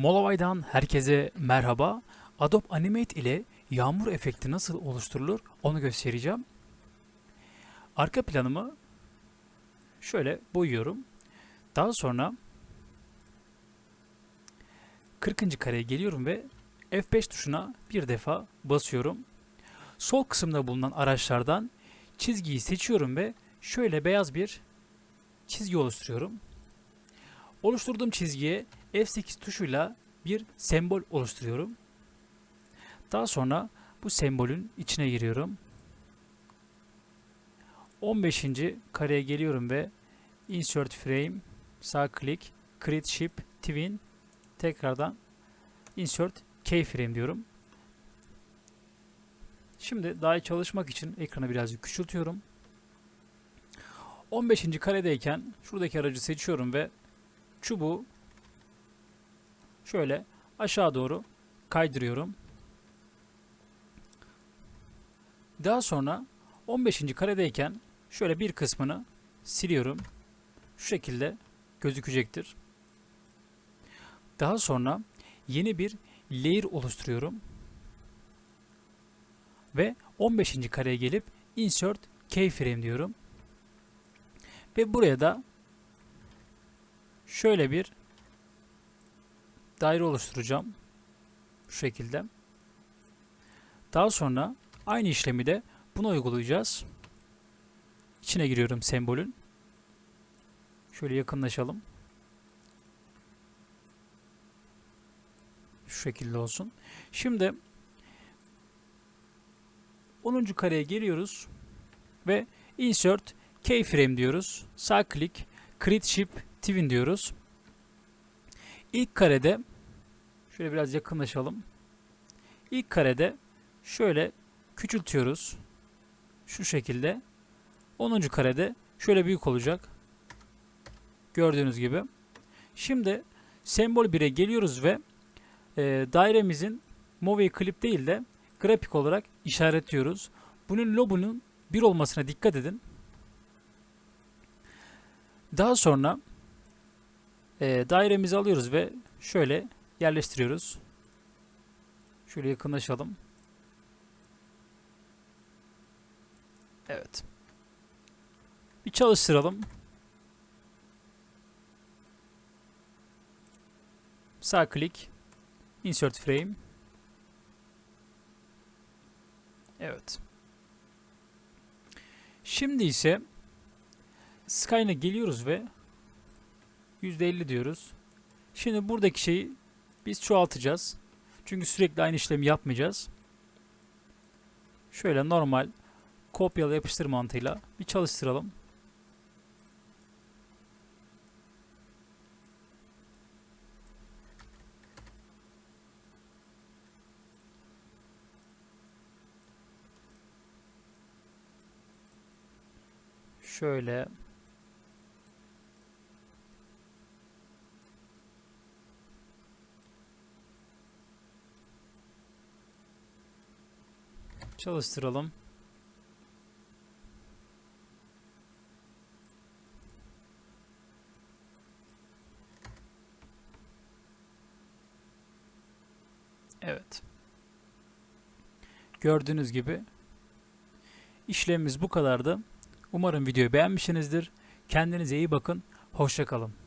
Molavay'dan herkese merhaba. Adobe Animate ile yağmur efekti nasıl oluşturulur onu göstereceğim. Arka planımı şöyle boyuyorum. Daha sonra 40. kareye geliyorum ve F5 tuşuna bir defa basıyorum. Sol kısımda bulunan araçlardan çizgiyi seçiyorum ve şöyle beyaz bir çizgi oluşturuyorum. Oluşturduğum çizgiye F8 tuşuyla bir sembol oluşturuyorum. Daha sonra bu sembolün içine giriyorum. 15. kareye geliyorum ve Insert Frame, sağ klik, Create Ship, Twin, tekrardan Insert Keyframe diyorum. Şimdi daha iyi çalışmak için ekranı birazcık küçültüyorum. 15. karedeyken şuradaki aracı seçiyorum ve çubuğu şöyle aşağı doğru kaydırıyorum. Daha sonra 15. karedeyken şöyle bir kısmını siliyorum. Şu şekilde gözükecektir. Daha sonra yeni bir layer oluşturuyorum. Ve 15. kareye gelip insert keyframe diyorum. Ve buraya da şöyle bir daire oluşturacağım. Şu şekilde. Daha sonra aynı işlemi de buna uygulayacağız. İçine giriyorum sembolün. Şöyle yakınlaşalım. Şu şekilde olsun. Şimdi 10. kareye geliyoruz ve insert keyframe diyoruz. Sağ klik create ship twin diyoruz. İlk karede şöyle biraz yakınlaşalım. İlk karede şöyle küçültüyoruz. Şu şekilde. 10. karede şöyle büyük olacak. Gördüğünüz gibi. Şimdi sembol 1'e geliyoruz ve e, dairemizin movie clip değil de grafik olarak işaretliyoruz. Bunun lobunun 1 olmasına dikkat edin. Daha sonra e, dairemizi alıyoruz ve şöyle yerleştiriyoruz. Şöyle yakınlaşalım. Evet. Bir çalıştıralım. Sağ klik. Insert frame. Evet. Şimdi ise Skyne'a geliyoruz ve %50 diyoruz. Şimdi buradaki şeyi biz çoğaltacağız. Çünkü sürekli aynı işlemi yapmayacağız. Şöyle normal kopyala yapıştır mantığıyla bir çalıştıralım. Şöyle çalıştıralım. Evet. Gördüğünüz gibi işlemimiz bu kadardı. Umarım videoyu beğenmişsinizdir. Kendinize iyi bakın. Hoşçakalın.